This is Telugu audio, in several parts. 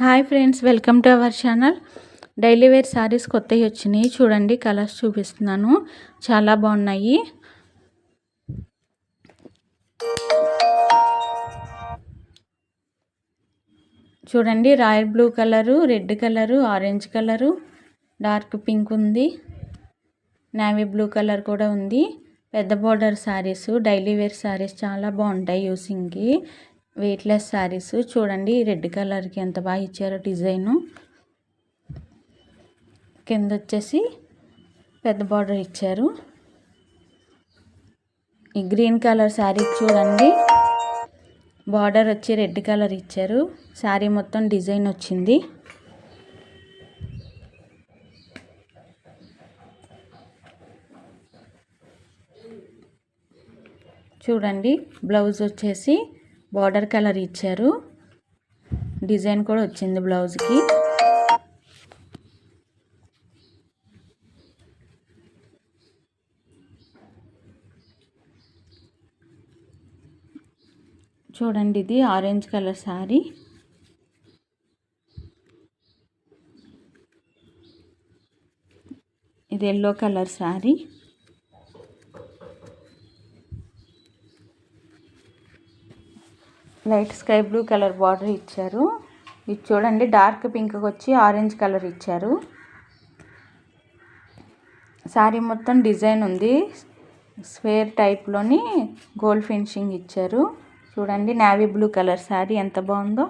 Hi friends welcome to our channel. Daily wear sarees కొత్తవి వచ్చినాయి. చూడండి కలర్స్ చూపిస్తున్నాను. చాలా బాగున్నాయి. చూడండి royal blue colour red colour orange colour dark pink ఉంది. నావీ బ్లూ కలర్ కూడా ఉంది. పెద్ద border sarees daily wear sarees చాలా బాగుంటాయి యూసింగ్కి. వెయిట్లెస్ శారీస్ చూడండి రెడ్ కలర్కి ఎంత బాగా ఇచ్చారో డిజైను కింద వచ్చేసి పెద్ద బార్డర్ ఇచ్చారు. ఈ గ్రీన్ కలర్ శారీ చూడండి బార్డర్ వచ్చి రెడ్ కలర్ ఇచ్చారు. శారీ మొత్తం డిజైన్ వచ్చింది. చూడండి బ్లౌజ్ వచ్చేసి బార్డర్ కలర్ ఇచ్చారు. డిజైన్ కూడా వచ్చింది బ్లౌజ్కి. చూడండి ఇది ఆరెంజ్ కలర్ శారీ ఇది yellow colour saree light sky blue colour border ఇచ్చారు. ఇది చూడండి డార్క్ పింక్కి వచ్చి ఆరెంజ్ కలర్ ఇచ్చారు. శారీ మొత్తం డిజైన్ ఉంది. స్క్వేర్ టైప్లోని గోల్డ్ ఫినిషింగ్ ఇచ్చారు. చూడండి నావీ బ్లూ కలర్ శారీ ఎంత బాగుందో.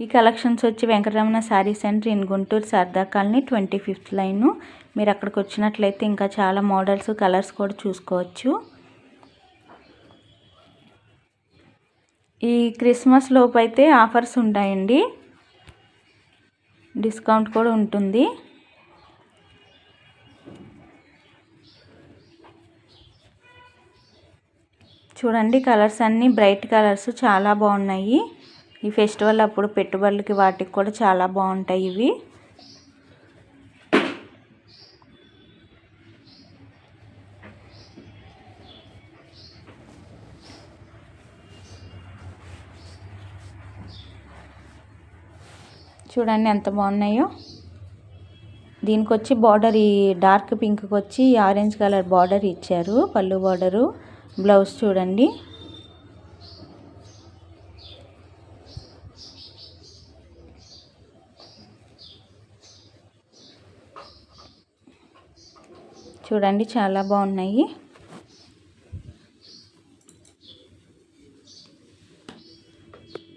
ఈ కలెక్షన్స్ వచ్చి Venkataramana saree centre in Guntur Sarda colony twenty fifth line. మీరు అక్కడికి వచ్చినట్లయితే ఇంకా చాలా మోడల్స్ కలర్స్ కూడా చూసుకోవచ్చు. ఈ క్రిస్మస్ లోపు అయితే ఆఫర్స్ ఉంటాయండి. డిస్కౌంట్ కూడా ఉంటుంది. చూడండి కలర్స్ అన్నీ బ్రైట్ కలర్స్ చాలా బాగున్నాయి. ఈ ఫెస్టివల్ అప్పుడు పెట్టుబడులకి వాటికి కూడా చాలా బాగుంటాయి ఇవి. చూడండి ఎంత బాగున్నాయో. దీనికి వచ్చి బార్డర్ ఈ డార్క్ పింక్కి వచ్చి ఆరెంజ్ కలర్ బార్డర్ ఇచ్చారు పళ్ళు బార్డరు బ్లౌజ్ చూడండి. చూడండి చాలా బాగున్నాయి.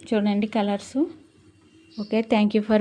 చూడండి colours okay thank you for